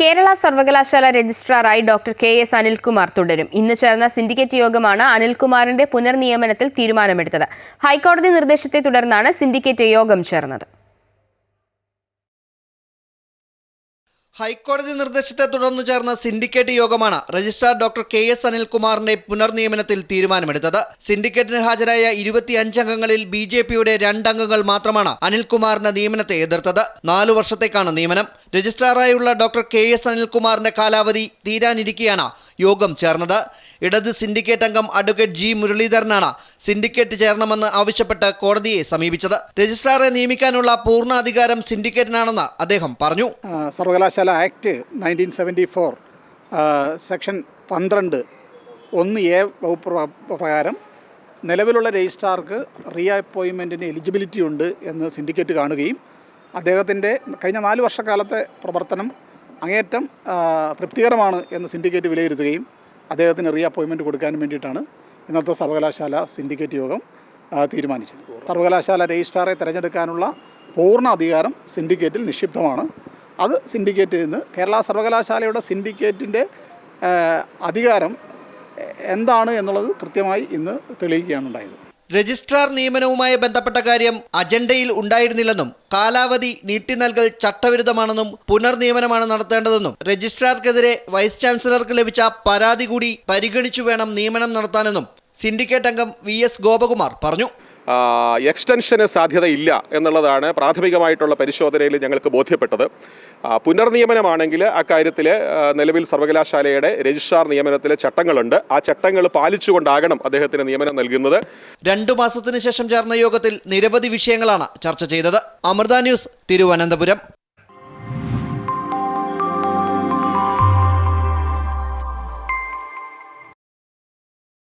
കേരള സർവകലാശാല രജിസ്ട്രാറായി doctor K S Anilkumar തുടരും. ഇന്ന് ചേർന്ന സിൻഡിക്കേറ്റ് യോഗമാണ് അനിൽകുമാറിന്റെ പുനർനിയമനത്തിൽ തീരുമാനമെടുത്തത്. ഹൈക്കോടതി നിർദ്ദേശത്തെ തുടർന്നാണ് സിൻഡിക്കേറ്റ് യോഗം ചേർന്നത്. ഹൈക്കോടതി നിർദ്ദേശത്തെ തുടർന്ന് ചേർന്ന സിൻഡിക്കേറ്റ് യോഗമാണ് രജിസ്ട്രാർ ഡോക്ടർ കെ എസ് അനിൽകുമാറിന്റെ പുനർനിയമനത്തിൽ തീരുമാനമെടുത്തത്. സിൻഡിക്കേറ്റിന് ഹാജരായ ഇരുപത്തിയഞ്ച് അംഗങ്ങളിൽ ബി ജെ പിയുടെ രണ്ടംഗങ്ങൾ മാത്രമാണ് അനിൽകുമാറിന്റെ നിയമനത്തെ എതിർത്തത്. നാലു വർഷത്തേക്കാണ് നിയമനം. രജിസ്ട്രാറായുള്ള ഡോക്ടർ കെ എസ് അനിൽകുമാറിന്റെ കാലാവധി തീരാനിരിക്കെയാണ് യോഗം ചേർന്നത്. ഇടത് സിൻഡിക്കേറ്റ് അംഗം അഡ്വക്കേറ്റ് ജി മുരളീധരനാണ് സിൻഡിക്കേറ്റ് ചേരണമെന്ന് ആവശ്യപ്പെട്ട് കോടതിയെ സമീപിച്ചത്. രജിസ്ട്രാറെ നിയമിക്കാനുള്ള പൂർണ അധികാരം സിൻഡിക്കേറ്റിനാണെന്ന് അദ്ദേഹം പറഞ്ഞു. സർവകലാശാല act nineteen seventy four section പന്ത്രണ്ട് ഒന്ന് എ വകുപ്പ് പ്രകാരം നിലവിലുള്ള രജിസ്ട്രാർക്ക് റീ അപ്പോയിൻമെന്റിന് എലിജിബിലിറ്റി ഉണ്ട് എന്ന് സിൻഡിക്കേറ്റ് കാണുകയും അദ്ദേഹത്തിന്റെ കഴിഞ്ഞ നാല് വർഷക്കാലത്തെ പ്രവർത്തനം അങ്ങേറ്റം തൃപ്തികരമാണ് എന്ന് സിൻഡിക്കേറ്റ് വിലയിരുത്തുകയും അദ്ദേഹത്തിന് റീ അപ്പോയിൻമെന്റ് കൊടുക്കാൻ വേണ്ടിയിട്ടാണ് ഇന്നത്തെ സർവകലാശാല സിൻഡിക്കേറ്റ് യോഗം തീരുമാനിച്ചത്. സർവകലാശാല രജിസ്ട്രാറെ തിരഞ്ഞെടുക്കാനുള്ള പൂർണ അധികാരം സിൻഡിക്കേറ്റിൽ നിക്ഷിപ്തമാണ്. അത് സിൻഡിക്കേറ്റിൽ നിന്ന് കേരള സർവകലാശാലയുടെ സിൻഡിക്കേറ്റിന്റെ അധികാരം എന്താണ് എന്നുള്ളത് കൃത്യമായി ഇന്ന് തെളിയിക്കുകയാണ് ഉണ്ടായത്. രജിസ്ട്രാർ നിയമനവുമായി ബന്ധപ്പെട്ട കാര്യം അജണ്ടയിൽ ഉണ്ടായിരുന്നില്ലെന്നും കാലാവധി നീട്ടി നൽകൽ ചട്ടവിരുദ്ധമാണെന്നും പുനർനിയമനമാണ് നടത്തേണ്ടതെന്നും രജിസ്ട്രാർക്കെതിരെ വൈസ് ചാൻസലർക്ക് ലഭിച്ച പരാതി കൂടി പരിഗണിച്ചു വേണം നിയമനം നടത്താനെന്നും സിൻഡിക്കേറ്റ് അംഗം വി എസ് ഗോപകുമാർ പറഞ്ഞു. എക്സ്റ്റൻഷന് സാധ്യതയില്ല എന്നുള്ളതാണ് പ്രാഥമികമായിട്ടുള്ള പരിശോധനയിൽ ഞങ്ങൾക്ക് ബോധ്യപ്പെട്ടത്. പുനർനിയമനമാണെങ്കിൽ അക്കാര്യത്തിൽ നിലവിൽ സർവകലാശാലയുടെ രജിസ്ട്രാർ നിയമനത്തിലെ ചട്ടങ്ങളുണ്ട്. ആ ചട്ടങ്ങൾ പാലിച്ചുകൊണ്ടാകണം അദ്ദേഹത്തിന് നിയമനം നൽകുന്നത്. രണ്ടു മാസത്തിന് ശേഷം ചേർന്ന യോഗത്തിൽ നിരവധി വിഷയങ്ങളാണ് ചർച്ച ചെയ്തത്. അമൃത ന്യൂസ് തിരുവനന്തപുരം.